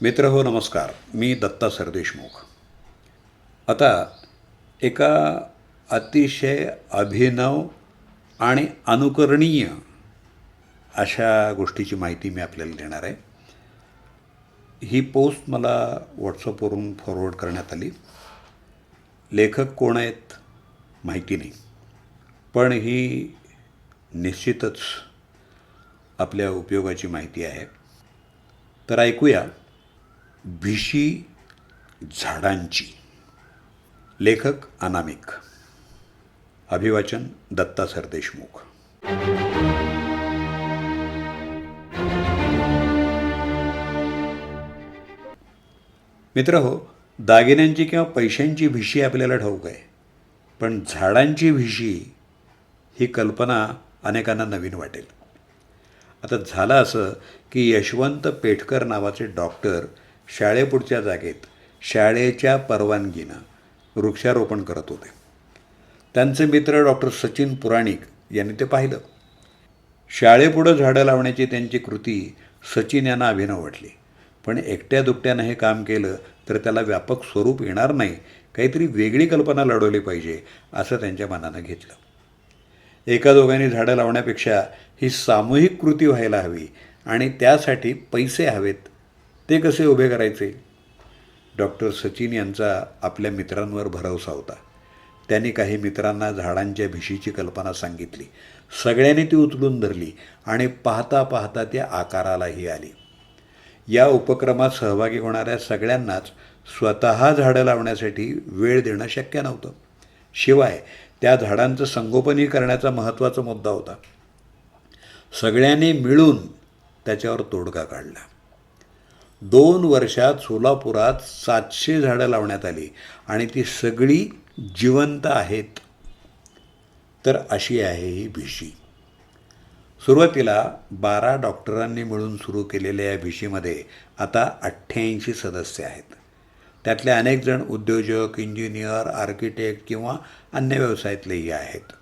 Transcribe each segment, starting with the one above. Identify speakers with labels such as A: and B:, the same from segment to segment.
A: मित्र हो नमस्कार. मी दत्ता सरदेशमुख. आता एका अतिशय अभिनव आणि अनुकरणीय अशा गोष्टीची माहिती मी आपल्याला देणार आहे. ही पोस्ट मला व्हॉट्सअपवरून फॉरवर्ड करण्यात आली. लेखक कोण आहेत माहिती नाही. पण ही निश्चितच आपल्या उपयोगाची माहिती आहे. तर ऐकूया. भिशी झाडांची. लेखक अनामिक. अभिवाचन दत्ता सरदेशमुख मित्र हो दागिन्यांची किंवा पैशांची भिशी आपल्याला ठाऊक आहे. पण झाडांची भिशी ही कल्पना अनेकांना नवीन वाटेल. आता झालं असं की यशवंत पेठकर नावाचे डॉक्टर शाळेपुढच्या जागेत शाळेच्या परवानगीनं वृक्षारोपण करत होते. त्यांचे मित्र डॉक्टर सचिन पुराणिक यांनी ते पाहिलं. शाळेपुढं झाडं लावण्याची त्यांची कृती सचिन यांना अभिनव वाटली. पण एकट्या दुकट्यानं हे काम केलं तर त्याला व्यापक स्वरूप येणार नाही. काहीतरी वेगळी कल्पना लढवली पाहिजे असं त्यांच्या मनानं घेतलं. एका दोघांनी झाडं लावण्यापेक्षा ही सामूहिक कृती व्हायला हवी आणि त्यासाठी पैसे हवेत ते कसे उभे करायचे? डॉक्टर सचिन यांचा आपल्या मित्रांवर भरवसा होता. त्यांनी काही मित्रांना झाडांच्या भिशीची कल्पना सांगितली. सगळ्यांनी ती उचलून धरली आणि पाहता पाहता त्या आकारालाही आली. या उपक्रमात सहभागी होणाऱ्या सगळ्यांनाच स्वतः झाडं लावण्यासाठी वेळ देणं शक्य नव्हतं. शिवाय त्या झाडांचं संगोपनही करण्याचा महत्त्वाचा मुद्दा होता. सगळ्यांनी मिळून त्याच्यावर तोडगा काढला. दोन वर्षात सोलापुरात सातशे झाडं लावण्यात आली आणि ती सगळी जिवंत आहेत. तर अशी आहे ही भिशी सुरुवातीला बारा डॉक्टरांनी मिळून सुरू केलेल्या या भिशीमध्ये आता अठ्ठ्याऐंशी सदस्य आहेत. त्यातले अनेक जण उद्योजक इंजिनियर आर्किटेक्ट किंवा अन्य व्यवसायातलेही आहेत.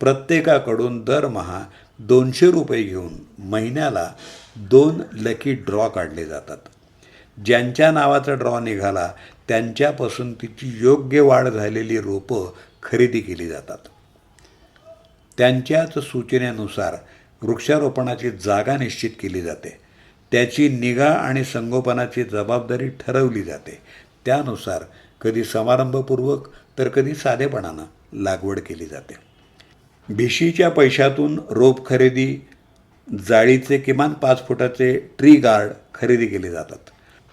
A: प्रत्येकाकडून दरमहा दोनशे रुपये घेऊन महिन्याला दोन लकी ड्रॉ काढले जातात. ज्यांच्या नावाचा ड्रॉ निघाला त्यांच्यापासून तिची योग्य वाढ झालेली रोपं खरेदी केली जातात. त्यांच्याच सूचनेनुसार वृक्षारोपणाची जागा निश्चित केली जाते. त्याची निगा आणि संगोपनाची जबाबदारी ठरवली जाते. त्यानुसार कधी समारंभपूर्वक तर कधी साधेपणानं लागवड केली जाते. भिशीच्या पैशातून रोप खरेदी जाळीचे किमान पाच फुटाचे ट्री गार्ड खरेदी केले जातात.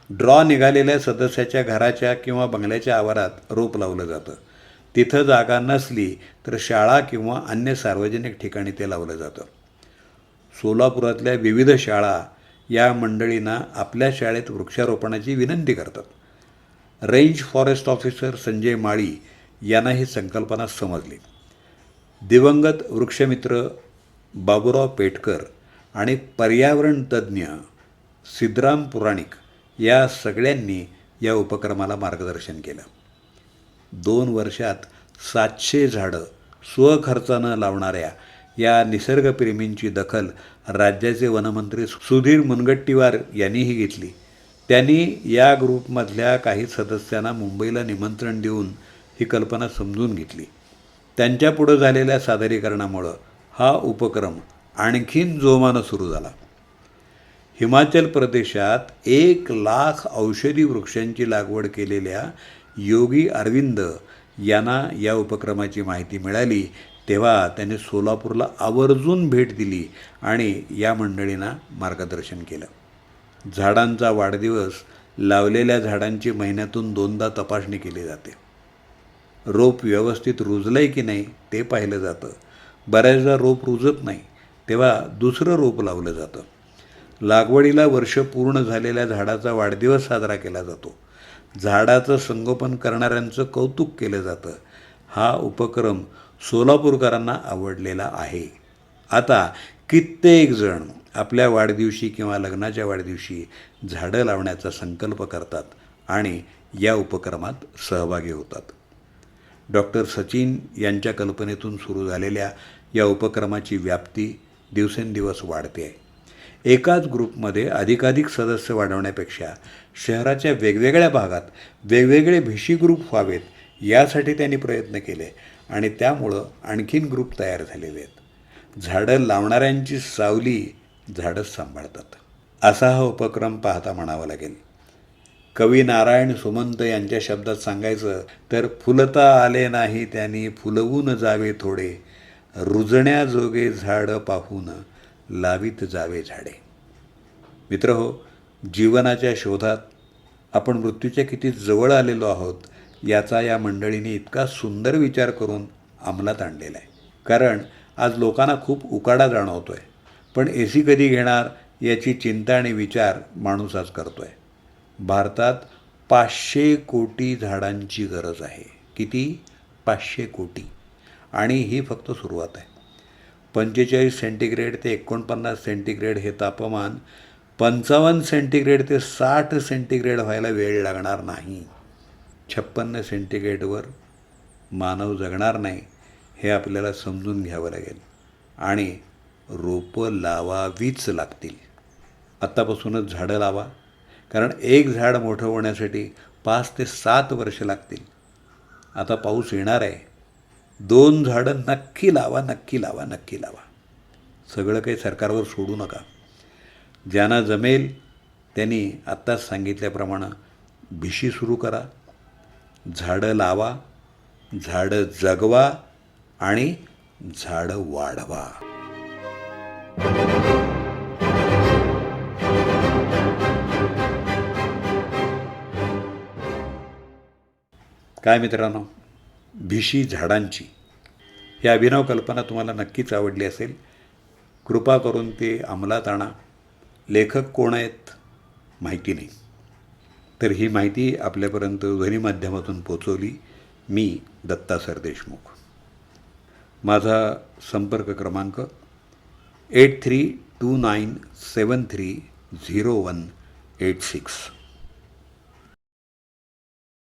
A: ड्रॉ निघालेल्या सदस्याच्या घराच्या किंवा बंगल्याच्या आवारात रोप लावलं जातं. तिथं जागा नसली तर शाळा किंवा अन्य सार्वजनिक ठिकाणी ते लावलं जातं. सोलापुरातल्या विविध शाळा या मंडळींना आपल्या शाळेत वृक्षारोपणाची विनंती करतात. Range forest officer Sanjay Mali यांना ही संकल्पना समजली. दिवंगत वृक्षमित्र बाबुराव पेटकर आणि पर्यावरण तज्ज्ञ सिद्धराम पुराणिक या सगळ्यांनी या उपक्रमाला मार्गदर्शन केलं. दोन वर्षात सातशे झाडं स्वखर्चानं लावणाऱ्या या निसर्गप्रेमींची दखल राज्याचे वनमंत्री सुधीर मुनगट्टीवार यांनीही घेतली. त्यांनी या ग्रुपमधल्या काही सदस्यांना मुंबईला निमंत्रण देऊन ही कल्पना समजून घेतली. त्यांच्यापुढं झालेल्या सादरीकरणामुळं हा उपक्रम आणखीन जोमानं सुरू झाला. हिमाचल प्रदेशात एक लाख औषधी वृक्षांची लागवड केलेल्या योगी अरविंद यांना या उपक्रमाची माहिती मिळाली तेव्हा त्यांनी सोलापूरला आवर्जून भेट दिली आणि या मंडळींना मार्गदर्शन केलं. झाडांचा वाढदिवस लावलेल्या झाडांची महिन्यातून दोनदा तपासणी केली जाते. रोप व्यवस्थित रुजलं आहे की नाही ते पाहिलं जातं. बऱ्याचदा रोप रुजत नाही तेव्हा दुसरं रोप लावलं जातं. लागवडीला वर्ष पूर्ण झालेल्या झाडाचा वाढदिवस साजरा केला जातो. झाडाचं संगोपन करणाऱ्यांचं कौतुक केलं जातं. हा उपक्रम सोलापूरकरांना आवडलेला आहे. आता कित्येक जण आपल्या वाढदिवशी किंवा लग्नाच्या वाढदिवशी झाडं लावण्याचा संकल्प करतात आणि या उपक्रमात सहभागी होतात. डॉक्टर सचिन यांच्या कल्पनेतून सुरू झालेल्या या उपक्रमाची व्याप्ती दिवसेंदिवस वाढते. आहे एकाच ग्रुपमध्ये अधिकाधिक सदस्य वाढवण्यापेक्षा शहराच्या वेगवेगळ्या भागात वेगवेगळे भिशी ग्रुप व्हावेत यासाठी त्यांनी प्रयत्न केले आणि त्यामुळं आणखीन ग्रुप तयार झालेले आहेत. झाडं लावणाऱ्यांची सावली झाडंच सांभाळतात. असा हा उपक्रम पाहता म्हणावा लागेल. कवी नारायण सुमंत यांच्या शब्दात सांगायचं तर फुलता आले नाही त्यांनी फुलवून जावे थोडे रुजण्याजोगे झाडं पाहून लावीत जावे झाडे. मित्र हो जीवनाच्या शोधात आपण मृत्यूच्या किती जवळ आलेलो आहोत याचा या मंडळीने इतका सुंदर विचार करून अंमलात आणलेला आहे. कारण आज लोकांना खूप उकाडा जाणवतो आहे पण ए सी कधी घेणार याची चिंता आणि विचार माणूस आज करतो आहे भारतात पाचशे कोटी झाडांची गरज आहे. किती? पाचशे कोटी. आणि ही फक्त सुरुवात आहे. पंचेचाळीस सेंटीग्रेड ते एकोणपन्नास सेंटीग्रेड हे तापमान पंचावन्न सेंटीग्रेड ते साठ सेंटीग्रेड व्हायला वेळ लागणार नाही. छप्पन्न सेंटीग्रेडवर मानव जगणार नाही हे आपल्याला समजून घ्यावं लागेल. आणि रोपं लावावीच लागतील. आत्तापासूनच झाडं लावा. कारण एक झाड मोठं होण्यासाठी पाच ते सात वर्ष लागतील. आता पाऊस येणार आहे. दोन झाडं नक्की लावा नक्की लावा नक्की लावा. सगळं काही सरकारवर सोडू नका. ज्यांना जमेल त्यांनी आत्ताच सांगितल्याप्रमाणे भिशी सुरू करा. झाडं लावा झाडं जगवा आणि झाडं वाढवा. काय मित्रांनो? भिशी झाडांची. ही अभिनव कल्पना तुम्हाला नक्कीच आवडली असेल. कृपा करून ते अंमलात आणा. लेखक कोण आहेत? माहिती नाही. तर ही माहिती आपल्यापर्यंत ध्वनी माध्यमातून पोचवली मी दत्ता सरदेशमुख माझा संपर्क क्रमांक eight three two nine seven three zero one eight six.